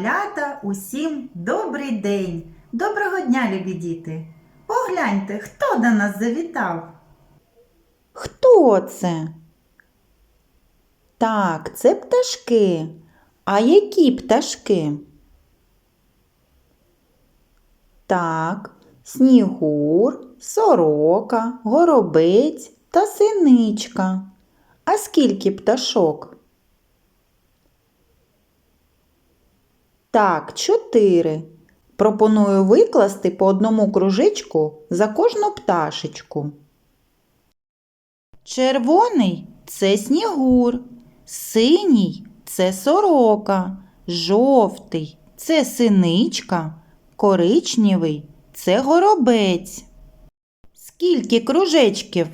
малята, усім добрий день. Доброго дня, любі діти. Погляньте, хто до нас завітав. Хто це? Так, це пташки. А які пташки? Так, снігур, сорока, горобець та синичка. А скільки пташок? Так, чотири. Пропоную викласти по одному кружечку за кожну пташечку. Червоний це снігур, синій це сорока, жовтий це синичка, коричневий це горобець. Скільки кружечків?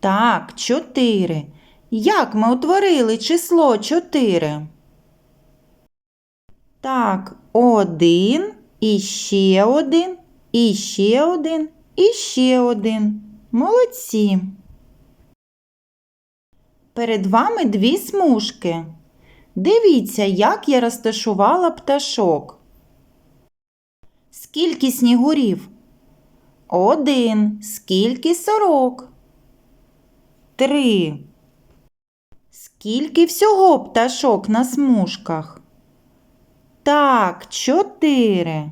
Так, чотири. Як ми утворили число чотири? Так, один, і ще один, і ще один, і ще один. Молодці. Перед вами дві смужки. Дивіться, як я розташувала пташок. Скільки снігурів? Один. Скільки сорок? Три. Скільки всього пташок на смужках? Так, чотири.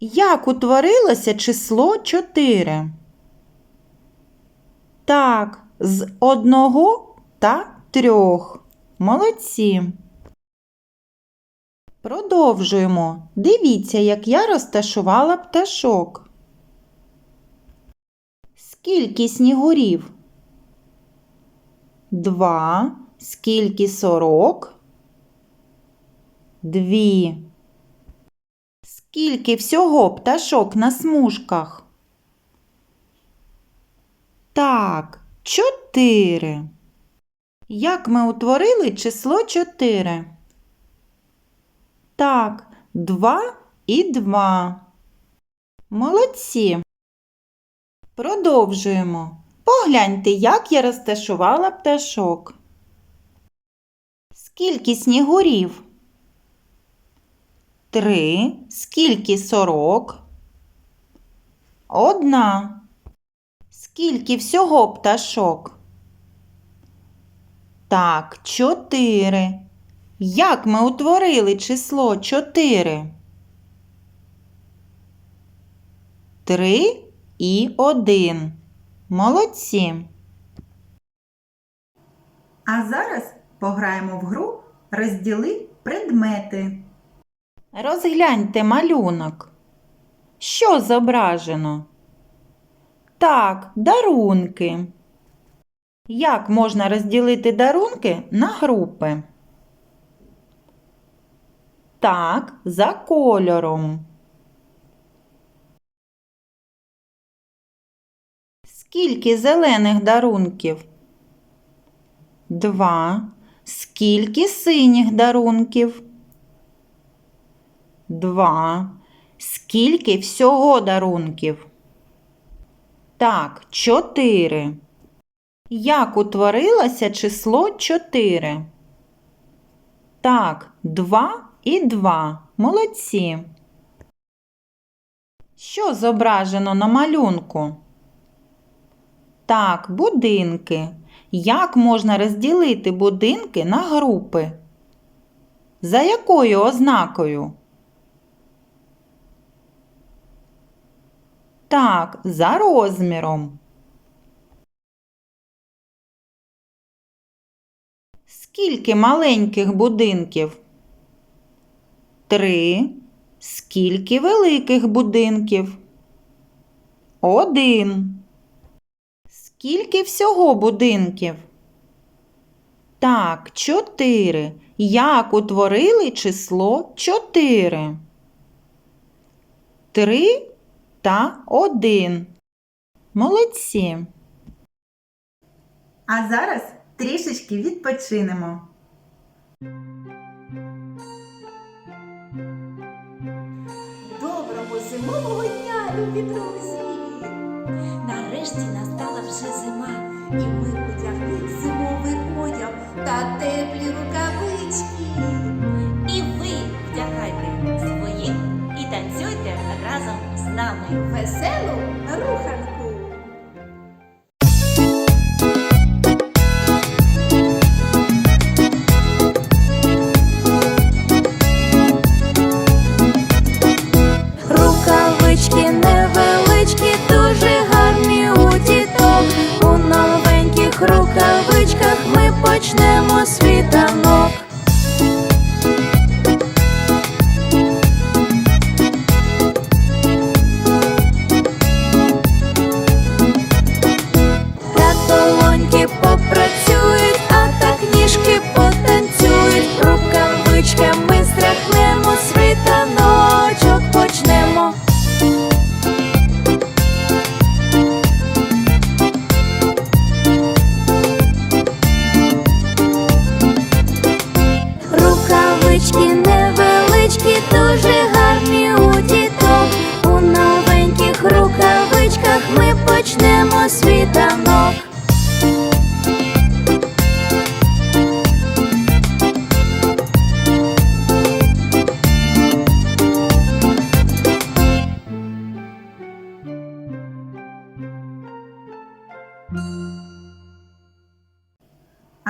Як утворилося число чотири? Так, з одного та трьох. Молодці. Продовжуємо. Дивіться, як я розташувала пташок. Скільки снігурів? Два. Скільки сорок? Дві. Скільки всього пташок на смужках? Так, чотири. Як ми утворили число чотири? Так, два і два. Молодці. Продовжуємо. Погляньте, як я розташувала пташок. Скільки снігурів? Три. Скільки сорок? Одна. Скільки всього пташок? Так, чотири. Як ми утворили число чотири? Три і один. Молодці. А зараз пограємо в гру розділи предмети. Розгляньте малюнок. Що зображено? Так, дарунки. Як можна розділити дарунки на групи? Так, за кольором. Скільки зелених дарунків? Два. Скільки синіх дарунків? Два. Скільки всього дарунків? Так, чотири. Як утворилося число чотири? Так, два і два. Молодці. Що зображено на малюнку? Так, будинки. Як можна розділити будинки на групи? За якою ознакою? Так, за розміром. Скільки маленьких будинків? Три. Скільки великих будинків? Один. Скільки всього будинків? Так, чотири. Як утворили число чотири? Три та один. Молодці. А зараз трішечки відпочинемо. Доброго зимового дня, любі друзі! Нарешті настала вже зима, і ми одягли зимовий одяг та теплі рукавички. І ви вдягайте свої танцюйте разом з нами. Веселу руханку!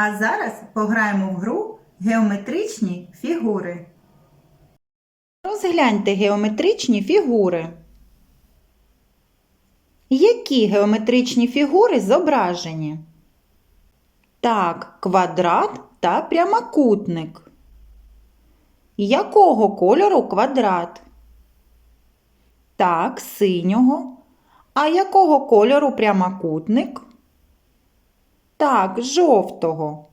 А зараз пограємо в гру геометричні фігури. Розгляньте геометричні фігури. Які геометричні фігури зображені? Так, квадрат та прямокутник. Якого кольору квадрат? Так, синього. А якого кольору прямокутник? Так, жовтого.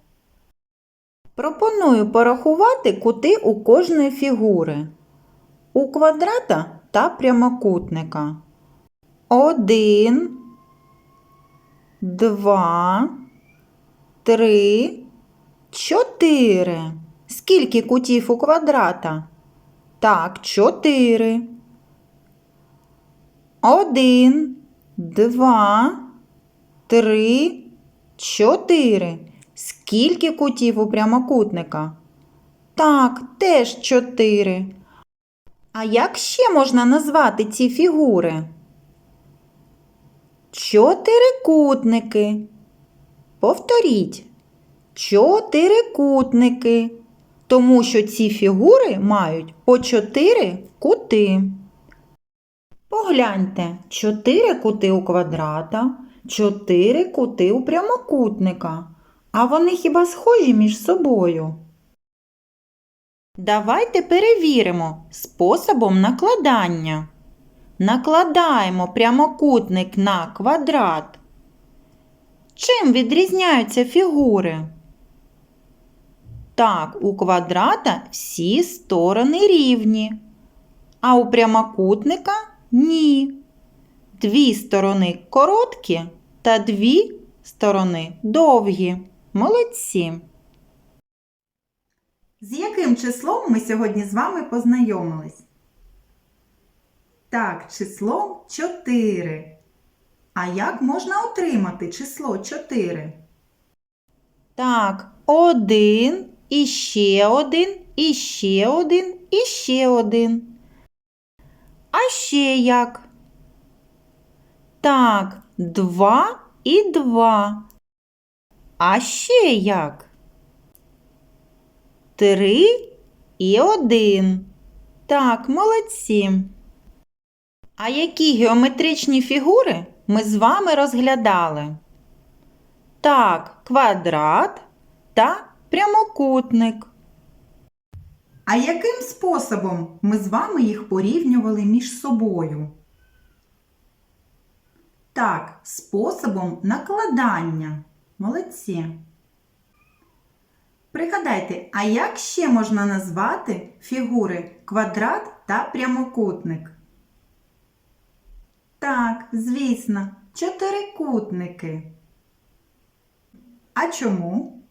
Пропоную порахувати кути у кожної фігури. У квадрата та прямокутника. Один, два, три, чотири. Скільки кутів у квадрата? Так, чотири. Один, два, три, чотири. Скільки кутів у прямокутника? Так, теж чотири. А як ще можна назвати ці фігури? Чотирикутники. Повторіть. Чотирикутники. Тому що ці фігури мають по чотири кути. Погляньте, чотири кути у квадрата, чотири кути у прямокутника. А вони хіба схожі між собою? Давайте перевіримо способом накладання. Накладаємо прямокутник на квадрат. Чим відрізняються фігури? Так, у квадрата всі сторони рівні, а у прямокутника ні. Дві сторони короткі та дві сторони довгі. Молодці. З яким числом ми сьогодні з вами познайомились? Так, числом 4. А як можна отримати число 4? Так, один, і ще один, і ще один, і ще один. А ще як? Так, два і два. А ще як? Три і один. Так, молодці. А які геометричні фігури ми з вами розглядали? Так, квадрат та прямокутник. А яким способом ми з вами їх порівнювали між собою? Так, способом накладання. Молодці. Пригадайте, а як ще можна назвати фігури квадрат та прямокутник? Так, звісно, чотирикутники. А чому?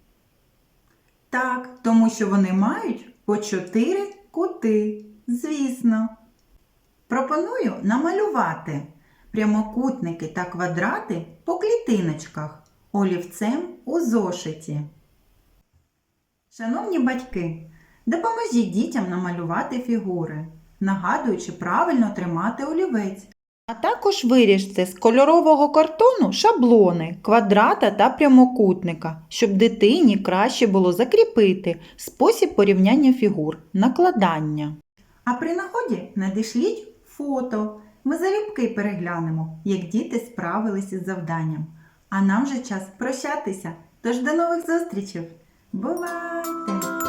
Так, тому що вони мають по чотири кути. Звісно. Пропоную намалювати прямокутники та квадрати по клітиночках олівцем у зошиті. Шановні батьки, допоможіть дітям намалювати фігури, нагадуючи правильно тримати олівець. А також виріжте з кольорового картону шаблони, квадрата та прямокутника, щоб дитині краще було закріпити спосіб порівняння фігур, накладання. А при нагоді надішліть фото. Ми залюбки переглянемо, як діти справилися з завданням. А нам вже час прощатися. Тож до нових зустрічей. Бувайте!